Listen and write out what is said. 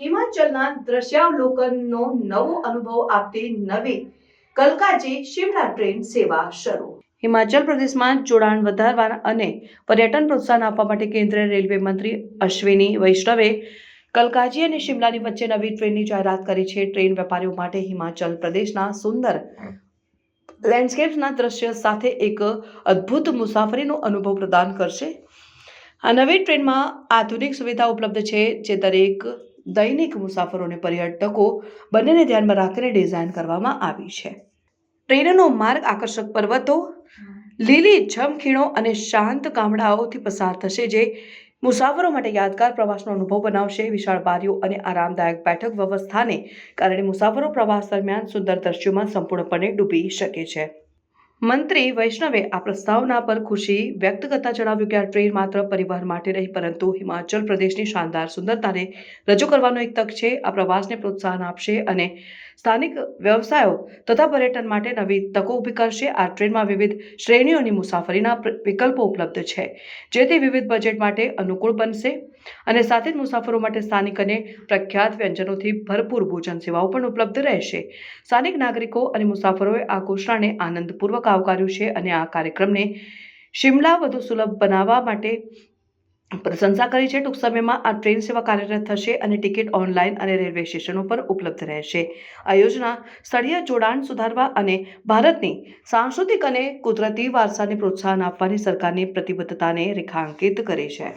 હિમાચલના દ્રશ્યાવલોકનનો નવો અનુભવ આપતી નવી કલકાજી શિમલા ટ્રેન સેવા શરૂ. હિમાચલ પ્રદેશમાં જોડાણ વધારવા અને પર્યટન પ્રોત્સાહન આપવા માટે કેન્દ્રીય રેલવે મંત્રી અશ્વિની વૈષ્ણવે કલકાજી અને શિમલાની વચ્ચે નવી ટ્રેનની જાહેરાત કરી છે. ટ્રેન વેપારીઓ માટે હિમાચલ પ્રદેશના સુંદર લેન્ડસ્કેપ્સના દ્રશ્ય સાથે એક અદ્ભુત મુસાફરીનો અનુભવ પ્રદાન કરશે. આ નવી ટ્રેનમાં આધુનિક સુવિધા ઉપલબ્ધ છે, જે દરેક દૈનિક મુસાફરોને પર્યટકો બંનેને ધ્યાનમાં રાખીને ડિઝાઇન કરવામાં આવી છે. ટ્રેનનો માર્ગ આકર્ષક પર્વતો, લીલી જમખીણો અને શાંત ગામડાઓથી પસાર થશે, જે મુસાફરો માટે યાદગાર પ્રવાસનો અનુભવ બનાવશે. વિશાળ બારીઓ અને આરામદાયક બેઠક વ્યવસ્થાને કારણે મુસાફરો પ્રવાસ દરમિયાન સુંદર દ્રશ્યોમાં સંપૂર્ણપણે ડૂબી શકે છે. મંત્રી વૈષ્ણવે આ પ્રસ્તાવના પર ખુશી વ્યક્ત કરતા જણાવ્યું કે આ ટ્રેન માત્ર પરિવહન માટે નહીં, પરંતુ હિમાચલ પ્રદેશની શાનદાર સુંદરતાને રજૂ કરવાનો એક તક છે. આ પ્રવાસને પ્રોત્સાહન આપશે અને સ્થાનિક વ્યવસાયો તથા પર્યટન માટે નવી તકો ઊભી કરશે. આ ટ્રેનમાં વિવિધ શ્રેણીઓની મુસાફરીના વિકલ્પો ઉપલબ્ધ છે, જેથી વિવિધ બજેટ માટે અનુકૂળ બનશે. અને સાથે જ મુસાફરો માટે સ્થાનિક અને પ્રખ્યાત વ્યંજનોથી ભરપૂર ભોજન સેવાઓ પણ ઉપલબ્ધ રહેશે. સ્થાનિક નાગરિકો અને મુસાફરોએ આ ઘોષણાને આનંદપૂર્વક આવકાર્યું છે અને આ કાર્યક્રમને શિમલા વધુ સુલભ બનાવવા માટે પ્રશંસા કરી છે. ટૂંક સમયમાં આ ટ્રેન સેવા કાર્યરત થશે અને ટિકિટ ઓનલાઈન અને રેલવે સ્ટેશનો પર ઉપલબ્ધ રહેશે. આ યોજના સ્થળીય જોડાણ સુધારવા અને ભારતની સાંસ્કૃતિક અને કુદરતી વારસાને પ્રોત્સાહન આપવાની સરકારની પ્રતિબદ્ધતાને રેખાંકિત કરે છે.